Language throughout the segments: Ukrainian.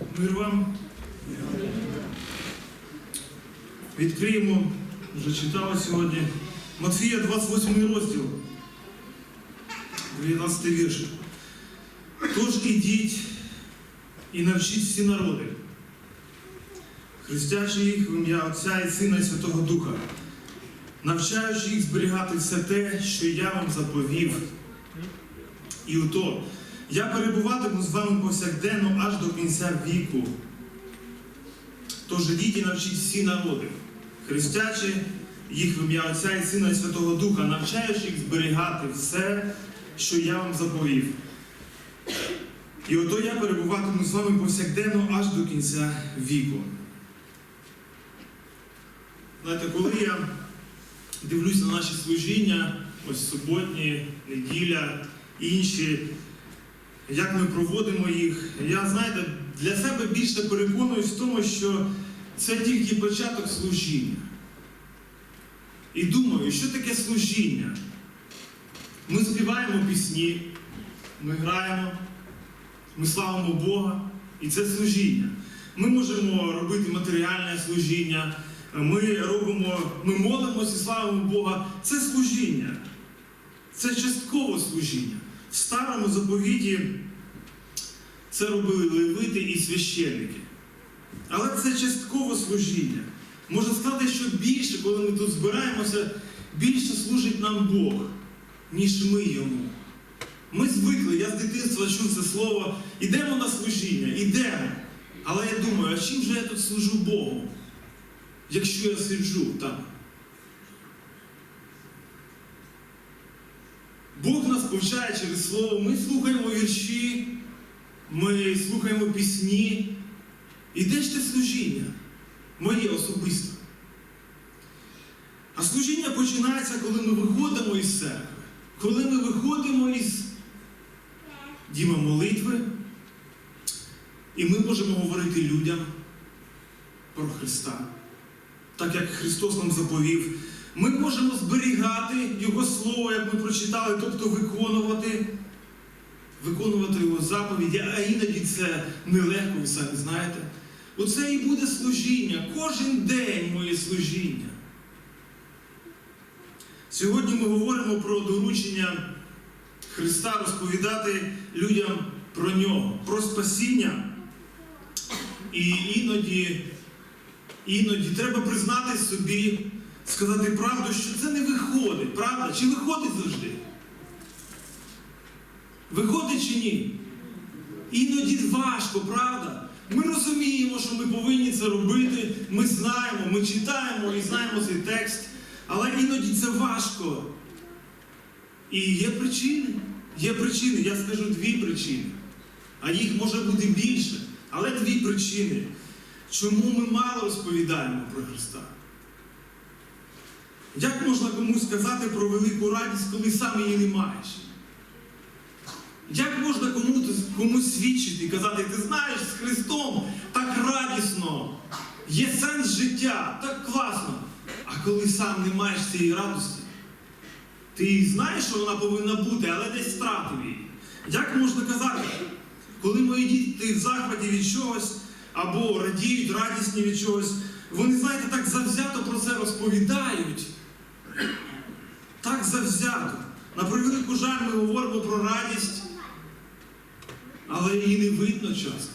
Мир вам. Відкриємо, вже читали сьогодні. Матфія 28 розділ, 19 вірш. Тож ідіть і навчіть всі народи, хрестячи їх в ім'я Отця і Сина і Святого Духа, навчаючи їх зберігати все те, що я вам заповів. І ото я перебуватиму з вами повсякденно аж до кінця віку. Тож ідіть і навчіть всі народи, хрестячи їх в ім'я Отця і Сина і Святого Духа, навчаючи їх зберігати все, що я вам заповів. І ото я перебуватиму з вами повсякденно аж до кінця віку. Знаєте, коли я дивлюсь на наші служіння, ось суботні, неділя, інші, як ми проводимо їх, я, знаєте, для себе більше переконуюсь в тому, що це тільки початок служіння. І думаю, що таке служіння? Ми співаємо пісні, ми граємо, ми славимо Бога, і це служіння. Ми можемо робити матеріальне служіння, ми робимо, ми молимося і славимо Бога. Це служіння. Це часткове служіння. В старому заповіті це робили левити і священники. Але це часткове служіння. Можна сказати, що більше, коли ми тут збираємося, більше служить нам Бог, ніж ми йому. Ми звикли, я з дитинства чув це слово, ідемо на служіння, ідемо. Але я думаю, а чим же я тут служу Богу, якщо я сиджу там? Бог нас повчає через слово, ми слухаємо вірші, ми слухаємо пісні. І де ж те служіння? Моє особисто. А служіння починається, коли ми виходимо із церкви, коли ми виходимо із діма молитви, і ми можемо говорити людям про Христа, так як Христос нам заповів. Ми можемо зберігати Його Слово, як ми прочитали, тобто виконувати, виконувати Його заповіді, а іноді це нелегко, ви самі знаєте. Оце і буде служіння, кожен день моє служіння. Сьогодні ми говоримо про доручення Христа розповідати людям про нього, про спасіння. І іноді, іноді треба признати собі, сказати правду, що це не виходить, правда? Чи виходить завжди? Виходить чи ні? Іноді важко, правда? Ми розуміємо, що ми повинні це робити, ми знаємо, ми читаємо і знаємо цей текст, але іноді це важко. І є причини. Є причини, я скажу дві причини. А їх може бути більше. Але дві причини, чому ми мало розповідаємо про Христа. Як можна комусь сказати про велику радість, коли сам її не маєш? Як можна комусь, комусь свідчити і казати, ти знаєш, з Христом так радісно, є сенс життя, так класно. А коли сам не маєш цієї радості, ти знаєш, що вона повинна бути, але десь втратив її. Як можна казати, коли мої діти в захваті від чогось або радіють, радісні від чогось, вони, знаєте, так завзято про це розповідають. Так завзято. На превелику жаль ми говоримо про радість, але її не видно часто.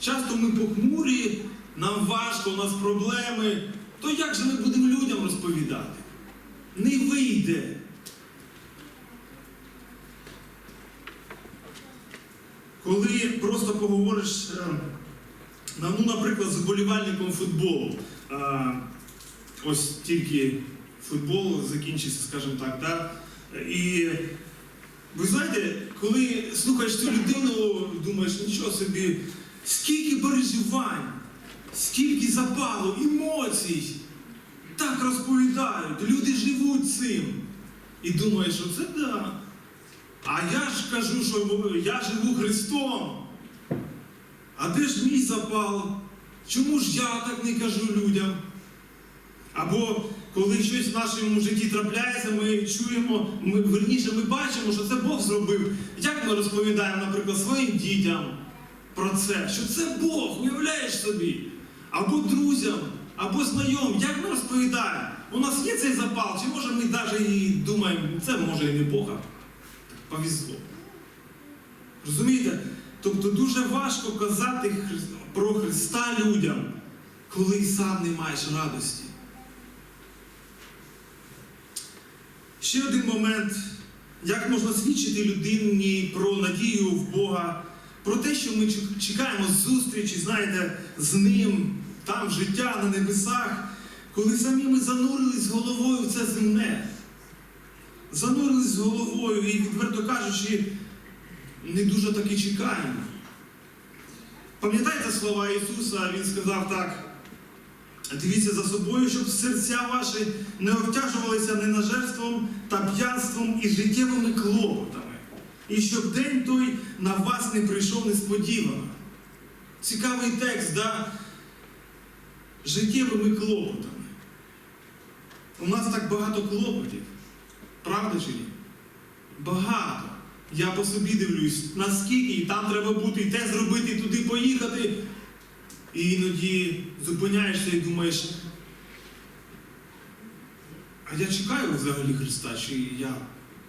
Часто ми похмурі, нам важко, у нас проблеми. То як же ми будемо людям розповідати? Не вийде. Коли просто поговориш, е, ну, наприклад, з вболівальником футболу, е, ось тільки футбол закінчився, скажімо так, да? і ви знаєте, коли слухаєш цю людину, думаєш, нічого собі, скільки переживань, скільки запалу, емоцій, так розповідають, люди живуть цим. І думаєш, що це да. А я ж кажу, що я живу Христом. А де ж мій запал? Чому ж я так не кажу людям? Або коли щось в нашому житті трапляється, ми чуємо, ми, верніше ми бачимо, що це Бог зробив. Як ми розповідаємо, наприклад, своїм дітям про це, що це Бог, уявляєш собі, або друзям, або знайомим, як ми розповідаємо, у нас є цей запал, чи може ми навіть і думаємо, це може і не Бога. Повезло. Розумієте? Тобто дуже важко казати про Христа людям, коли сам не маєш радості. Ще один момент, як можна свідчити людині про надію в Бога, про те, що ми чекаємо зустрічі, знаєте, з ним, там життя на небесах, коли самі ми занурились головою в це земне. Занурились головою і, відверто кажучи, не дуже таки чекаємо. Пам'ятаєте слова Ісуса? Він сказав так. Дивіться за собою, щоб серця ваші не обтяжувалися ненажерством та п'янством і життєвими клопотами, і щоб день той на вас не прийшов несподівано. Цікавий текст, да? Життєвими клопотами. У нас так багато клопотів. Правда чи ні? Багато. Я по собі дивлюсь, наскільки і там треба бути, і те зробити, і туди поїхати. І іноді зупиняєшся і думаєш, а я чекаю взагалі Христа, чи я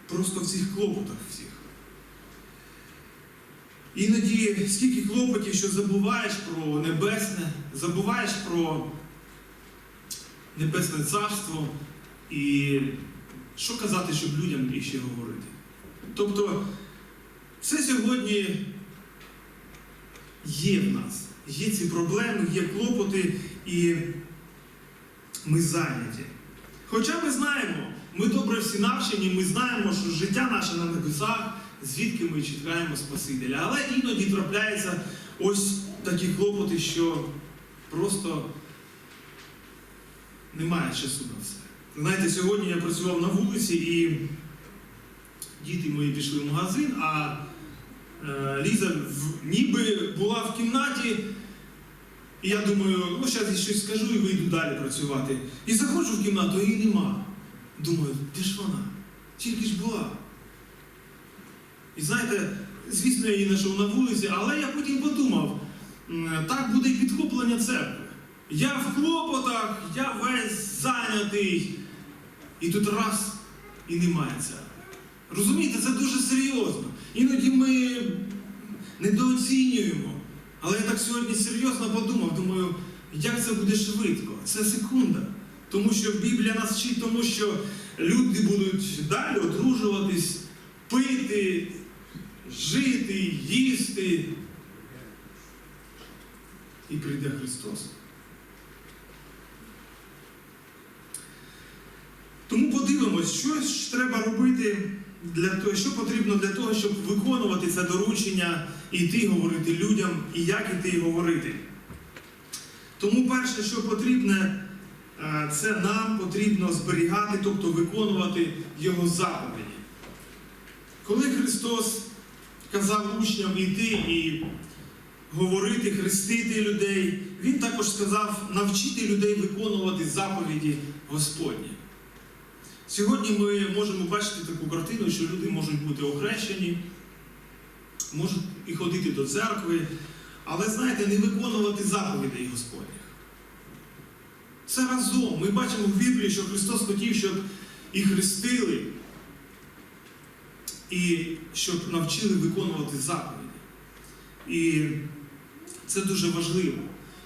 просто в цих клопотах всіх. Іноді скільки клопотів, що забуваєш про небесне, забуваєш про небесне царство і що казати, щоб людям іще говорити. Тобто, все сьогодні є в нас. Є ці проблеми, є клопоти, і ми зайняті. Хоча ми знаємо, ми добре всі навчені, ми знаємо, що життя наше на небесах, звідки ми чекаємо Спасителя. Але іноді трапляються ось такі клопоти, що просто немає часу на все. Знаєте, сьогодні я працював на вулиці і діти мої пішли в магазин, а е, Ліза ніби була в кімнаті, і я думаю, ну зараз я щось скажу і вийду далі працювати. І заходжу в кімнату, її нема. Думаю, де ж вона? Тільки ж була. І знаєте, звісно, я її знайшов на вулиці, але я потім подумав, так буде і підхоплення церкви. Я в клопотах, я весь зайнятий. І тут раз і немає церкви. Розумієте, це дуже серйозно. Іноді ми недооцінюємо. Але я так сьогодні серйозно подумав, думаю, як це буде швидко? Це секунда. Тому що Біблія нас вчить тому, що люди будуть далі одружуватись, пити, жити, їсти. І прийде Христос. Тому подивимось, що ж треба робити для того, що потрібно для того, щоб виконувати це доручення, іти говорити людям, і як іти говорити. Тому перше, що потрібне, е, це нам потрібно зберігати, тобто виконувати Його заповіді. Коли Христос казав учням іти і говорити, хрестити людей, Він також сказав навчити людей виконувати заповіді Господні. Сьогодні ми можемо бачити таку картину, що люди можуть бути охрещені, можуть і ходити до церкви, але знаєте, не виконувати заповідей Господніх. Це разом. Ми бачимо в Біблії, що Христос хотів, щоб і хрестили, і щоб навчили виконувати заповіді. І це дуже важливо.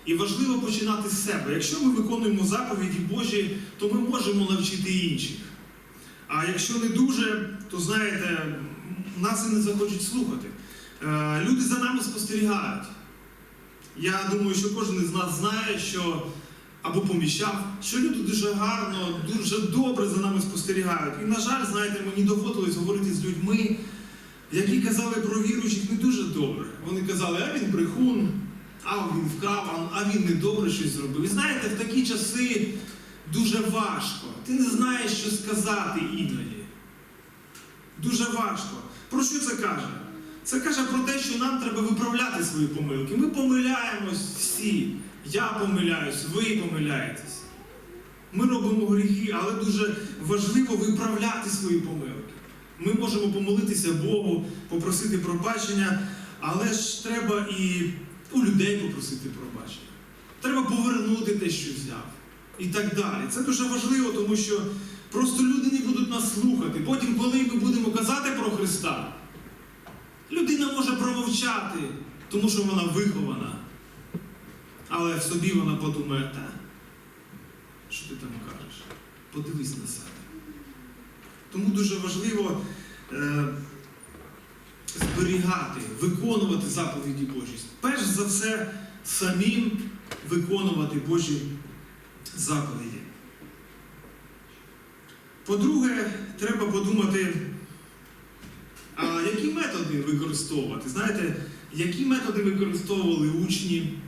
І важливо починати з себе. Якщо ми виконуємо заповіді Божі, то ми можемо навчити інших. А якщо не дуже, то знаєте, нас і не захочуть слухати. Е, Люди за нами спостерігають. Я думаю, що кожен із нас знає, що або поміщав, що люди дуже гарно, дуже добре за нами спостерігають. І, на жаль, знаєте, мені доводилось говорити з людьми, які казали про віруючих не дуже добре. Вони казали, а він брехун, а він вкрав, а він недобре щось зробив. І знаєте, в такі часи дуже важко. Ти не знаєш, що сказати іноді. Дуже важко. Про що це каже? Це каже про те, що нам треба виправляти свої помилки. Ми помиляємось всі. Я помиляюсь, ви помиляєтесь. Ми робимо гріхи, але дуже важливо виправляти свої помилки. Ми можемо помолитися Богу, попросити пробачення, але ж треба і у людей попросити пробачення. Треба повернути те, що взяв. І так далі. Це дуже важливо, тому що просто люди не будуть нас слухати. Потім, коли ми будемо казати про Христа, людина може промовчати, тому що вона вихована. Але в собі вона подумає, та, що ти там кажеш? Подивись на себе. Тому дуже важливо е, зберігати, виконувати заповіді Божі. Перш за все, самим виконувати Божі заповіді. По-друге, треба подумати, а які методи використовувати? Знаєте, які методи використовували учні,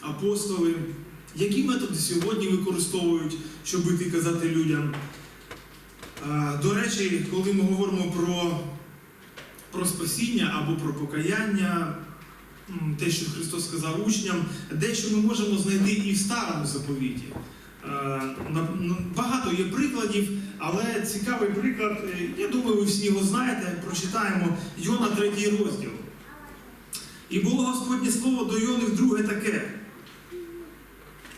апостоли, які методи сьогодні використовують, щоб іти казати людям? До речі, коли ми говоримо про, про спасіння або про покаяння, те, що Христос сказав учням, дещо ми можемо знайти і в старому заповіті. Е, Багато є прикладів, але цікавий приклад, е, я думаю, ви всі його знаєте, прочитаємо Йона 3 розділ. І було Господнє слово до Йони вдруге таке.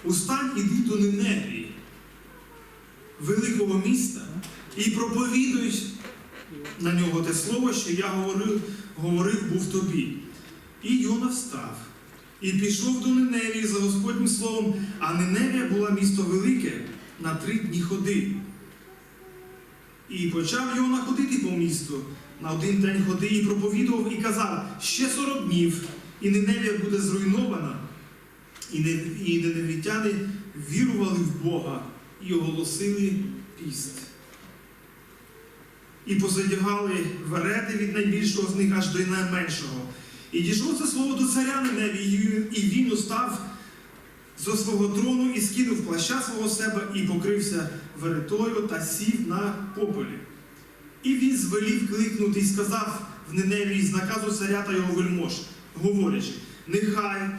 Устань іди до Ниневії, великого міста, і проповідуй на нього те слово, що я говорив, говорив був тобі. І Йона встав і пішов до Ниневії за Господнім словом, а Ниневія була місто велике на три дні ходи. І почав Йона ходити по місту на один день ходи і проповідував і казав, ще 40 днів, і Ниневія буде зруйнована. І не- і неневітяни вірували в Бога і оголосили піст. І позадягали верети від найбільшого з них аж до найменшого. І дійшло це слово до царя Ниневії, і він устав зо свого трону і скинув плаща свого себе і покрився веретою та сів на попелі. І він звелів кликнути і сказав в Ниневії з наказу царя та його вельмож, говорячи, нехай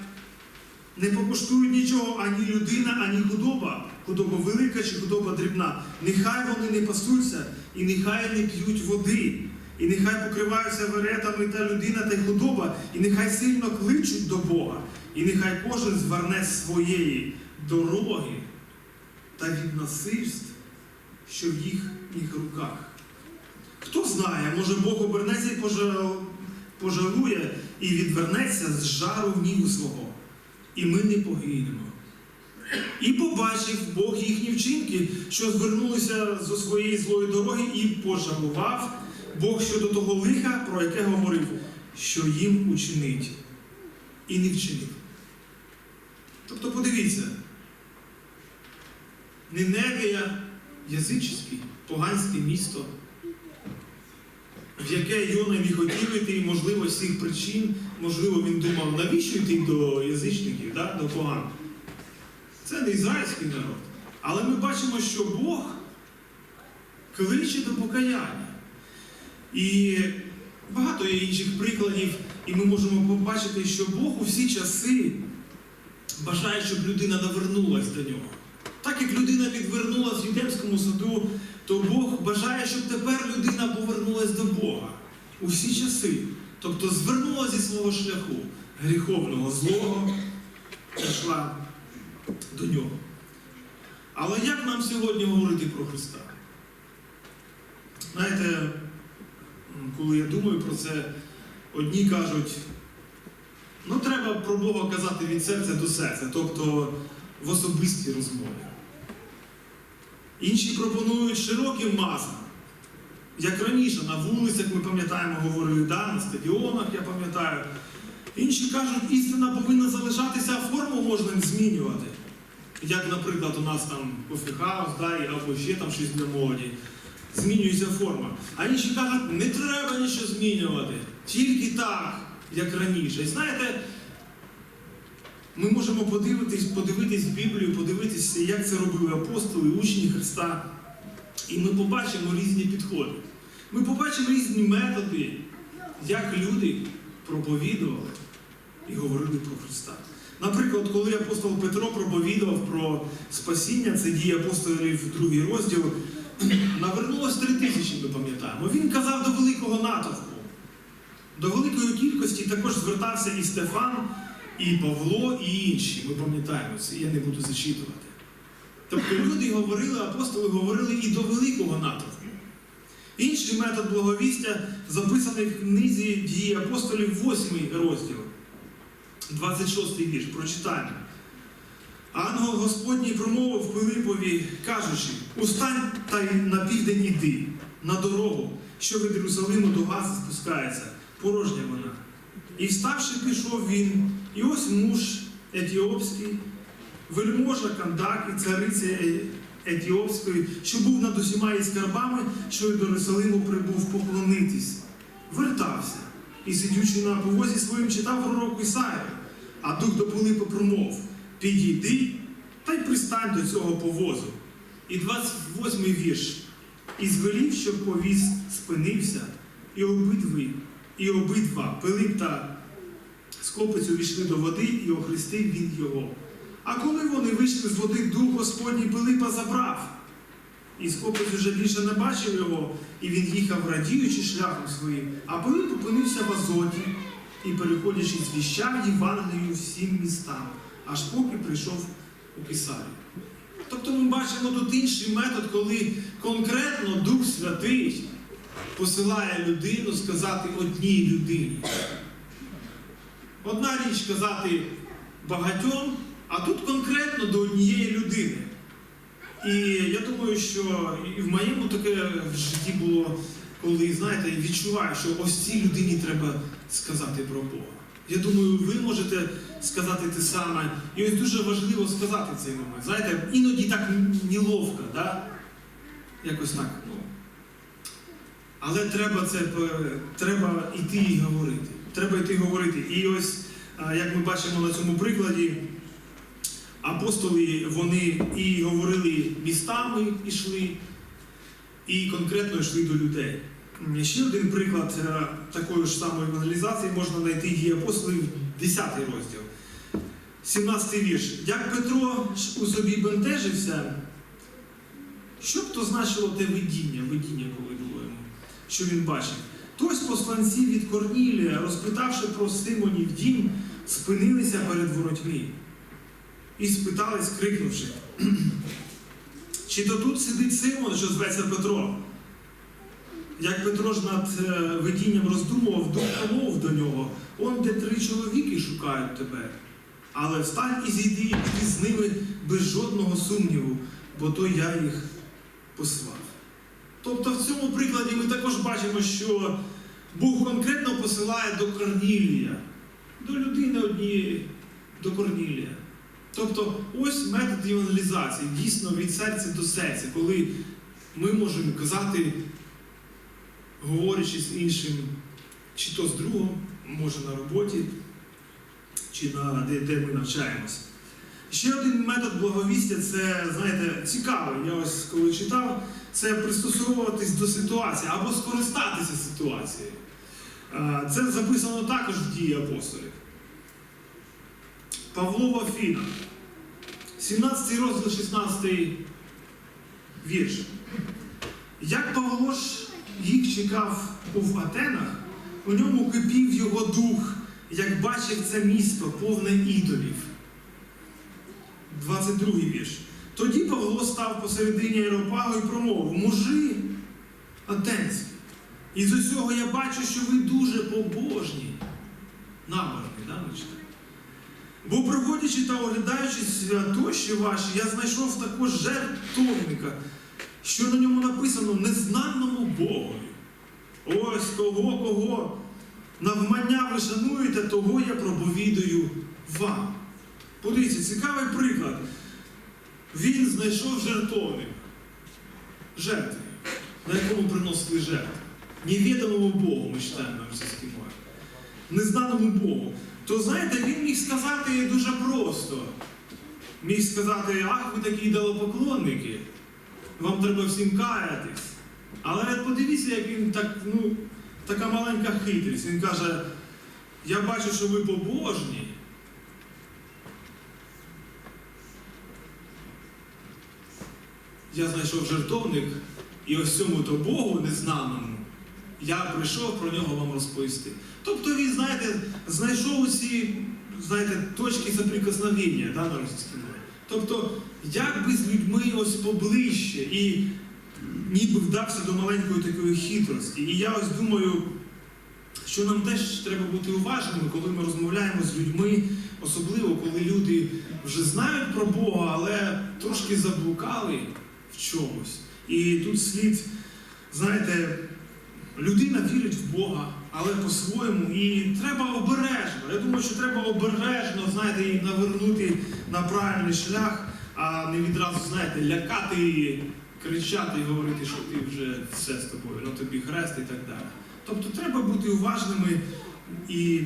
не покуштують нічого ані людина, ані худоба, худоба велика чи худоба дрібна. Нехай вони не пасуться, і нехай не п'ють води, і нехай покриваються веретами та людина та й худоба, і нехай сильно кличуть до Бога, і нехай кожен зверне своєї дороги та від насильств, що в їхніх руках. Хто знає, може Бог обернеться і пожалує і відвернеться з жару гніву свого і ми не погинемо. І побачив Бог їхні вчинки, що звернулися зо своєї злої дороги, і пожалував Бог щодо того лиха, про яке говорив, що їм учинить, і не вчинив. Тобто подивіться, Ниневія язичське, поганське місто, в яке Йона не хотів йти, і, можливо, з цих причин, можливо, він думав, навіщо йти до язичників, да, до поган. Це не ізраїльський народ. Але ми бачимо, що Бог кличе до покаяння. І багато є інших прикладів, і ми можемо побачити, що Бог у всі часи бажає, щоб людина навернулась до нього. Так як людина відвернулась в Єдемському саду, то Бог бажає, щоб тепер людина повернулась до Бога у всі часи. Тобто звернулася зі свого шляху гріховного, злого, пішла до нього. Але як нам сьогодні говорити про Христа? Знаєте, коли я думаю про це, одні кажуть, ну треба про Бога казати від серця до серця, тобто в особистій розмові. Інші пропонують широким масам. Як раніше, на вулицях, ми пам'ятаємо, говорили, да, на стадіонах, я пам'ятаю. Інші кажуть, істина повинна залишатися, а форму можна змінювати. Як, наприклад, у нас там кофехаус, да, або ще там щось для молоді. Змінюється форма. А інші кажуть, не треба нічого змінювати. Тільки так, як раніше. І знаєте, ми можемо подивитись, подивитись Біблію, подивитися, як це робили апостоли, учні Христа. І ми побачимо різні підходи. Ми побачимо різні методи, як люди проповідували і говорили про Христа. Наприклад, коли апостол Петро проповідував про спасіння, це дії апостолів, другий розділ, навернулось три тисячі, ми пам'ятаємо. Він казав до великого натовпу. До великої кількості також звертався і Стефан, і Павло, і інші. Ми пам'ятаємо це, я не буду зачитувати. Тобто люди говорили, апостоли говорили і до великого натовпу. Інший метод благовістя записаний в книзі дії апостолів, 8 розділ, 26 вірш. Прочитаємо. Ангел Господній промовив Пилипові, кажучи: Устань та й на південь іди, на дорогу, що від Єрусалиму до Гази спускається, порожня вона. І вставши, пішов він, і ось муж етіопський, вельможа Кандак і цариця Е- Етіопської, що був над усіма її скарбами, що й до Єрусалиму прибув поклонитись, вертався і, сидючи на повозі своїм, читав пророку Ісаю, а дух до Пилипа промов підійди та й пристань до цього повозу. І 28-й вірш. І звелів, щоб повіз спинився, і обидві, і обидва Пилип та скопець увійшли до води, і охрестив він його. А коли вони вийшли з води, дух Господній Пилипа забрав. І скопець уже більше не бачив його, і він їхав, радіючи шляхом своїм, а Пилип опинився в Азоті і, переходячи, звіщав Євангелію всім містам, аж поки прийшов у Кесарію. Тобто ми бачимо тут інший метод, коли конкретно Дух Святий посилає людину сказати одній людині. Одна річ казати багатьом, а тут конкретно до однієї людини. І я думаю, що і в моєму таке в житті було, коли, знаєте, відчуваю, що ось цій людині треба сказати про Бога. Я думаю, ви можете сказати те саме. І ось дуже важливо сказати цей момент. Знаєте, іноді так неловко, да? якось так. Ну. Але треба це треба йти і говорити. Треба йти і говорити. І ось, як ми бачимо на цьому прикладі, апостоли вони і говорили містами, йшли, і конкретно йшли до людей. Ще один приклад е, такої ж самої евангелізації можна знайти дії апостолів, 10 розділ. 17 вірш. Як Петро у собі бентежився, що б то значило те видіння, видіння, коли було йому, що він бачив? Хтось посланці від Корнілія, розпитавши про Симонів дім, спинилися перед воротьми і спитали, скрикнувши, чи то тут сидить Симон, що зветься Петро? Як Петро ж над е, видінням роздумував, дух до нього, он де три чоловіки шукають тебе. Але встань і зійди, і з ними без жодного сумніву, бо то я їх послав. Тобто в цьому прикладі ми також бачимо, що Бог конкретно посилає до Корнілія, до людини однієї, до Корнілія. Тобто ось метод евангелізації, дійсно від серця до серця, коли ми можемо казати, говорячи з іншим, чи то з другом, може на роботі, чи на де, де ми навчаємося. Ще один метод благовістя це, знаєте, цікавий. Я ось коли читав, це пристосовуватись до ситуації або скористатися ситуацією. Це записано також в дії апостолів. Павлова Фіна, 17 розділ, 16 вірш. Як Павло ж їх чекав в Атенах, у ньому кипів його дух, як бачив це місто, повне ідолів. 22 вірш. Тоді Павло став посередині аеропагу і промовив: мужи атенські, і з усього я бачу, що ви дуже побожні. Набожні, да, ми? Бо проводячи та оглядаючи святощі ваші, я знайшов також жертвовника, що на ньому написано незнаному Богові. Ось кого, кого навмання ви шануєте, того я проповідую вам. Подивіться, цікавий приклад. Він знайшов жертовник. Жертви, на якому приносили жертви. Невідомому Богу, ми читаємо російській мові. Незнаному Богу. То знаєте, він міг сказати дуже просто. Міг сказати, ах, ви такі ідолопоклонники, вам треба всім каятись. Але подивіться, як він так, ну, така маленька хитрість. Він каже, я бачу, що ви побожні. Я знайшов жертовник, і ось цьому то Богу незнаному я прийшов про нього вам розповісти. Тобто він, знаєте, знайшов усі знаєте, точки соприкосновення да, на російській мові. Тобто, як би з людьми ось поближче і ніби вдався до маленької такої хитрості. І я ось думаю, що нам теж треба бути уважними, коли ми розмовляємо з людьми, особливо коли люди вже знають про Бога, але трошки заблукали в чомусь. І тут слід, знаєте, людина вірить в Бога, але по-своєму. І треба обережно. Я думаю, що треба обережно, знаєте, її навернути на правильний шлях, а не відразу, знаєте, лякати її, кричати і говорити, що ти вже все з тобою, на тобі хрест і так далі. Тобто треба бути уважними і,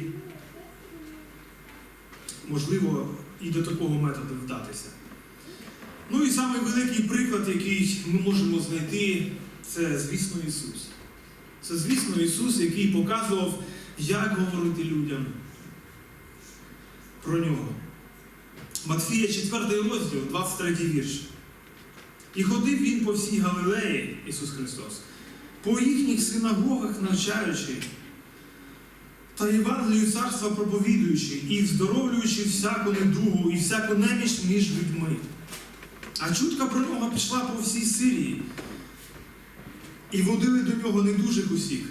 можливо, і до такого методу вдатися. Ну і самий великий приклад, який ми можемо знайти, це, звісно, Ісус. Це, звісно, Ісус, який показував, як говорити людям про нього. Матфія 4 розділ, 23 вірш. І ходив він по всій Галилеї, Ісус Христос, по їхніх синагогах навчаючи, та Євангелію царства проповідуючи і вздоровлюючи всяку недугу і всяку неміч між людьми. А чутка про нього пішла по всій Сирії, і водили до нього недужих усіх,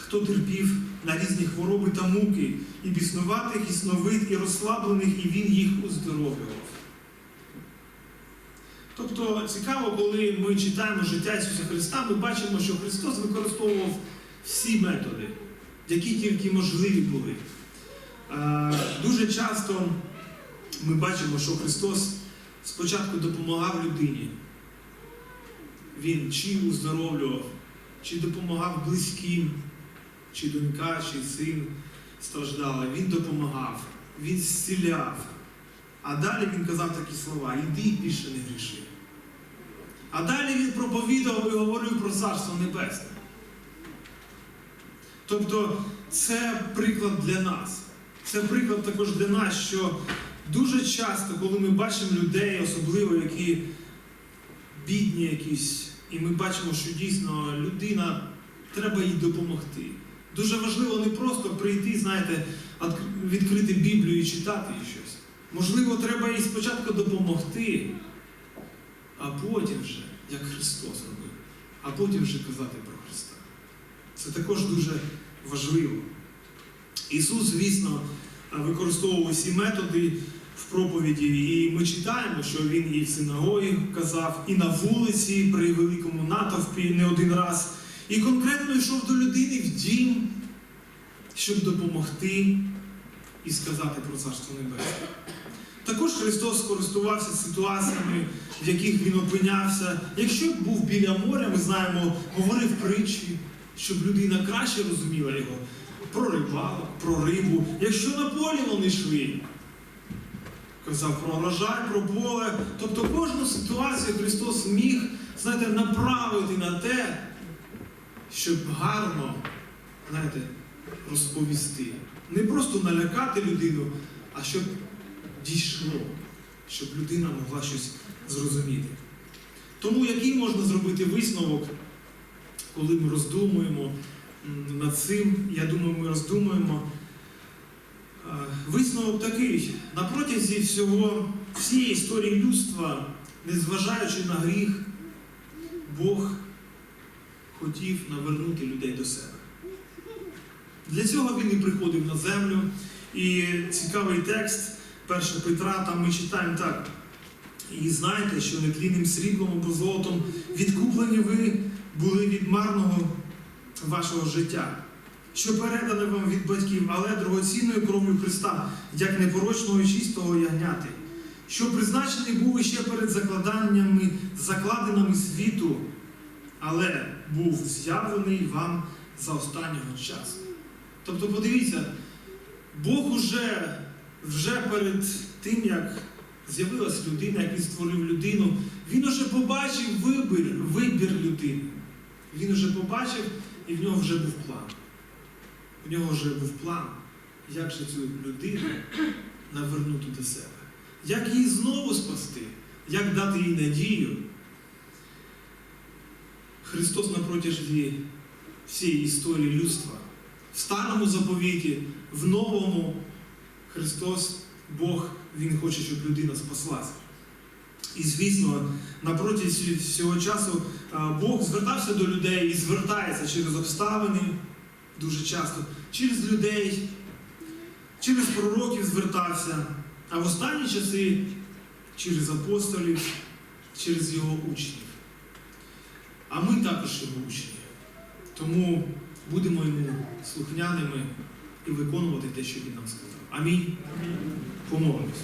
хто терпів на різні хвороби та муки, і біснуватих, і сновид, і розслаблених, і він їх уздоровлював. Тобто цікаво, коли ми читаємо життя Ісуса Христа, ми бачимо, що Христос використовував всі методи, які тільки можливі були. Дуже часто ми бачимо, що Христос спочатку допомагав людині. Він чи уздоровлював, чи допомагав близьким, чи донька, чи син страждали. Він допомагав, він зціляв. А далі він казав такі слова: іди більше не гріши. А далі він проповідував і говорив про Царство Небесне. Тобто це приклад для нас. Це приклад також для нас, що дуже часто, коли ми бачимо людей, особливо які бідні якісь, і ми бачимо, що дійсно людина, треба їй допомогти. Дуже важливо не просто прийти, знаєте, відкрити Біблію і читати їй щось. Можливо, треба їй спочатку допомогти, а потім вже, як Христос робив, а потім вже казати про Христа. Це також дуже важливо. Ісус, звісно, використовував усі методи в проповіді, і ми читаємо, що він і в синагогі казав, і на вулиці при великому натовпі не один раз. І конкретно йшов до людини в дім, щоб допомогти і сказати про Царство Небесне. Також Христос користувався ситуаціями, в яких він опинявся. Якщо був біля моря, ми знаємо, говорив притчі, щоб людина краще розуміла його про рибалок, про рибу. Якщо на полі вони йшли, казав про урожай, про поле. Тобто кожну ситуацію Христос міг, знаєте, направити на те, щоб гарно, знаєте, розповісти. Не просто налякати людину, а щоб дійшло, щоб людина могла щось зрозуміти. Тому який можна зробити висновок, коли ми роздумуємо над цим, я думаю, ми роздумуємо. Е, Висновок такий, на протязі всього, всієї історії людства, незважаючи на гріх, Бог хотів навернути людей до себе. Для цього він і приходив на землю. І цікавий текст 1 Петра, там ми читаємо так. І знаєте, що нетлінним сріблом або золотом відкуплені ви були від марного вашого життя, що передане вам від батьків, але дорогоцінною кров'ю Христа, як непорочного і чистого ягняти, що призначений був іще перед закладаннями, закладинами світу, але був з'явлений вам за останнього часу. Тобто, подивіться, Бог уже, вже перед тим, як з'явилась людина, як він створив людину, він уже побачив вибір, вибір людини. Він уже побачив, і в нього вже був план. В нього вже був план, як же цю людину навернути до себе, як її знову спасти, як дати їй надію. Христос на протязі всієї історії людства. В старому заповіті, в новому Христос, Бог, Він хоче, щоб людина спаслася. І звісно, на протязі всього часу Бог звертався до людей і звертається через обставини дуже часто, через людей, через пророків звертався, а в останні часи через апостолів, через його учнів. А ми також його учні. Тому будемо йому слухняними і виконувати те, що він нам сказав. Амінь. Помолимось.